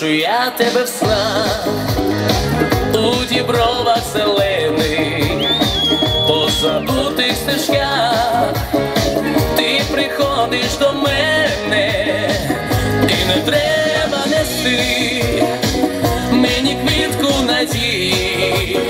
бачу я тебе в снах, у дібровах зелених, по забутих стежках, ти приходиш до мене, і не треба нести мені квітку надії,